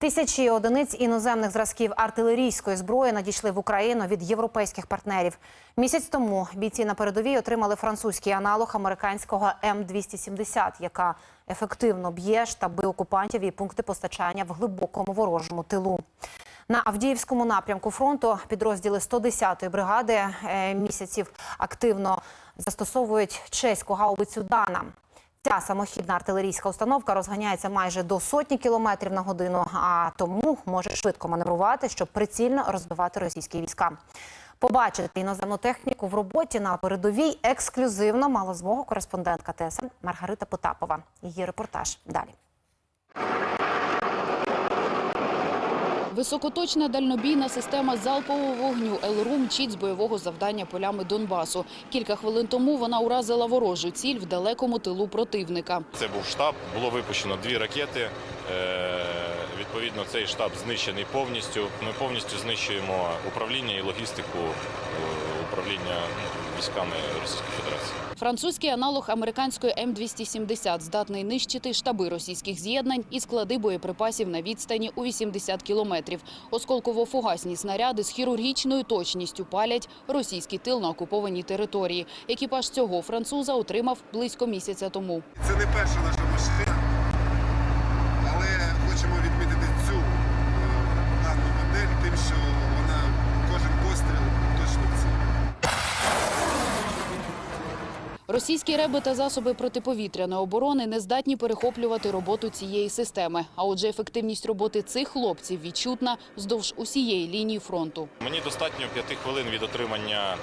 Тисячі одиниць іноземних зразків артилерійської зброї надійшли в Україну від європейських партнерів. Місяць тому бійці на передовій отримали французький аналог американського М270, яка ефективно б'є штаби окупантів і пункти постачання в глибокому ворожому тилу. На Авдіївському напрямку фронту підрозділи 110-ї бригади е, місяців активно застосовують чеську гаубицю Дана. Ця самохідна артилерійська установка розганяється майже до сотні кілометрів на годину, а тому може швидко маневрувати, щоб прицільно розбивати російські війська. Побачити іноземну техніку в роботі на передовій ексклюзивно мала змогу кореспондентка ТСН Маргарита Потапова. Її репортаж далі. Високоточна дальнобійна система залпового вогню «Елру» мчить з бойового завдання полями Донбасу. Кілька хвилин тому вона уразила ворожу ціль в далекому тилу противника. Це був штаб, було випущено дві ракети. Е, Відповідно, цей штаб знищений повністю. Ми повністю знищуємо управління і логістику е, управління ну, військами Російської Федерації. Французький аналог американської М270 здатний нищити штаби російських з'єднань і склади боєприпасів на відстані у 80 кілометрів. Осколково-фугасні снаряди з хірургічною точністю палять російський тил на окупованій території. Екіпаж цього француза отримав близько місяця тому. Це не перша наша машина, але хочемо відмітити цю е, дану модель, тим, що вона кожен постріл точно в ціль. Російські реби та засоби протиповітряної оборони не здатні перехоплювати роботу цієї системи. А отже, ефективність роботи цих хлопців відчутна вздовж усієї лінії фронту. Мені достатньо 5 хвилин від отримання е,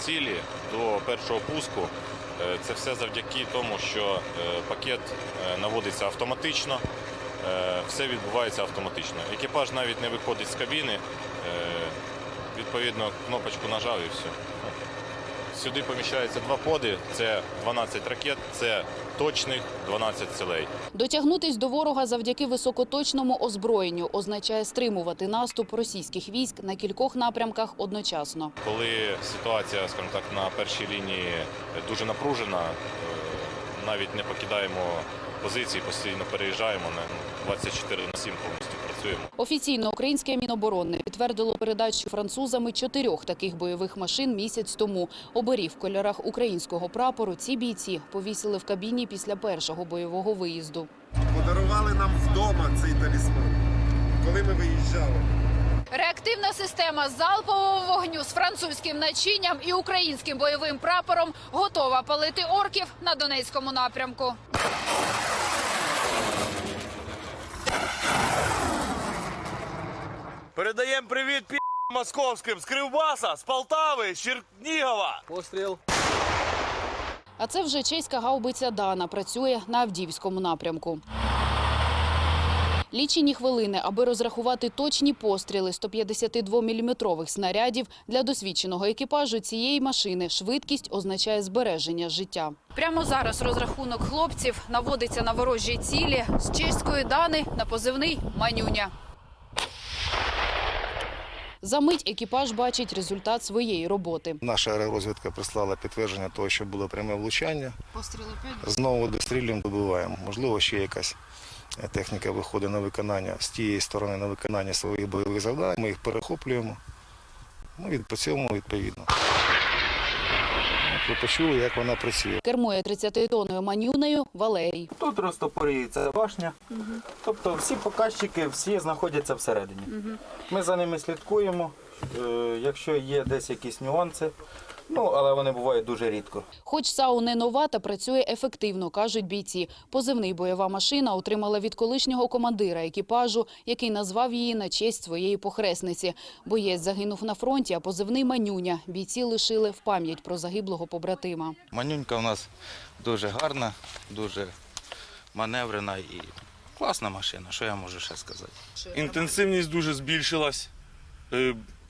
цілі до першого пуску. Е, Це все завдяки тому, що е, пакет е, наводиться автоматично, все відбувається автоматично. Екіпаж навіть не виходить з кабіни, відповідно, кнопочку нажав і все. Сюди поміщаються два поди, це 12 ракет, це точних 12 цілей. Дотягнутись до ворога завдяки високоточному озброєнню означає стримувати наступ російських військ на кількох напрямках одночасно. Коли ситуація, скажімо так, на першій лінії дуже напружена, е, навіть не покидаємо позиції, постійно переїжджаємо на 24 на 7 повністю працюємо. Офіційно українське міноборони підтвердило передачу французами чотирьох таких бойових машин місяць тому. Оберіг в кольорах українського прапору ці бійці повісили в кабіні після першого бойового виїзду. Подарували нам вдома цей талісман, коли ми виїжджали. Реактивна система залпового вогню з французьким начинням і українським бойовим прапором готова палити орків на Донецькому напрямку. Передаємо привіт пі московським з Кривбаса, з Полтави, з Чернігова. Постріл. А це вже чеська гаубиця Дана працює на Авдіївському напрямку. Лічені хвилини, аби розрахувати точні постріли 152-мм снарядів для досвідченого екіпажу цієї машини. Швидкість означає збереження життя. Прямо зараз розрахунок хлопців наводиться на ворожі цілі з чеської дани на позивний Манюня. За мить екіпаж бачить результат своєї роботи. Наша аеророзвідка прислала підтвердження того, що було пряме влучання. Постріли Знову дострілюємо, добиваємо. Можливо, ще якась е, техніка виходить на виконання з тієї сторони на виконання своїх бойових завдань. Ми їх перехоплюємо. Ми відпрацьовуємо відповідно. Ви почули, як вона працює. Кермує 30-тонною манюнею Валерій. Тут розтопорюється башня. Тобто всі показчики всі знаходяться всередині. Ми за ними слідкуємо. Е, Якщо є десь якісь нюанси, ну але вони бувають дуже рідко. Хоч САУ не нова та працює ефективно, кажуть бійці. Позивний бойова машина отримала від колишнього командира екіпажу, який назвав її на честь своєї похресниці. Боєць загинув на фронті, а позивний Манюня бійці лишили в пам'ять про загиблого побратима. Манюнька у нас дуже гарна, дуже маневрена і класна машина, що я можу ще сказати. Інтенсивність дуже збільшилась.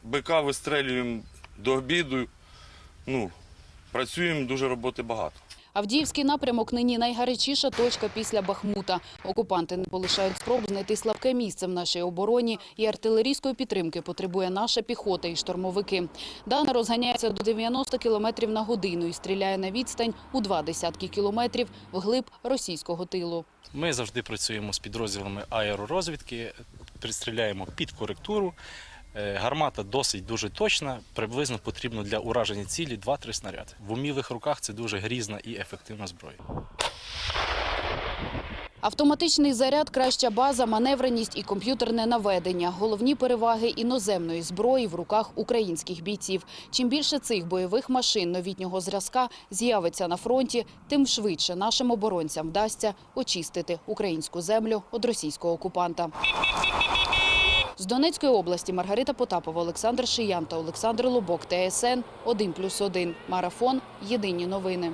БК вистрелюємо до обіду. Ну, працюємо, дуже роботи багато. Авдіївський напрямок нині найгарячіша точка після Бахмута. Окупанти не полишають спроб знайти слабке місце в нашій обороні і артилерійської підтримки потребує наша піхота і штурмовики. Дана розганяється до 90 км на годину і стріляє на відстань у два десятки кілометрів вглиб російського тилу. Ми завжди працюємо з підрозділами аеророзвідки, пристріляємо під коректуру. Е, Гармата досить дуже точна, приблизно потрібно для ураження цілі 2-3 снаряди. В умілих руках це дуже грізна і ефективна зброя. Автоматичний заряд, краща база, маневреність і комп'ютерне наведення – головні переваги іноземної зброї в руках українських бійців. Чим більше цих бойових машин новітнього зразка з'явиться на фронті, тим швидше нашим оборонцям вдасться очистити українську землю від російського окупанта. З Донецької області Маргарита Потапова, Олександр Шиян та Олександр Лобок, ТСН 1+,1. Марафон. Єдині новини.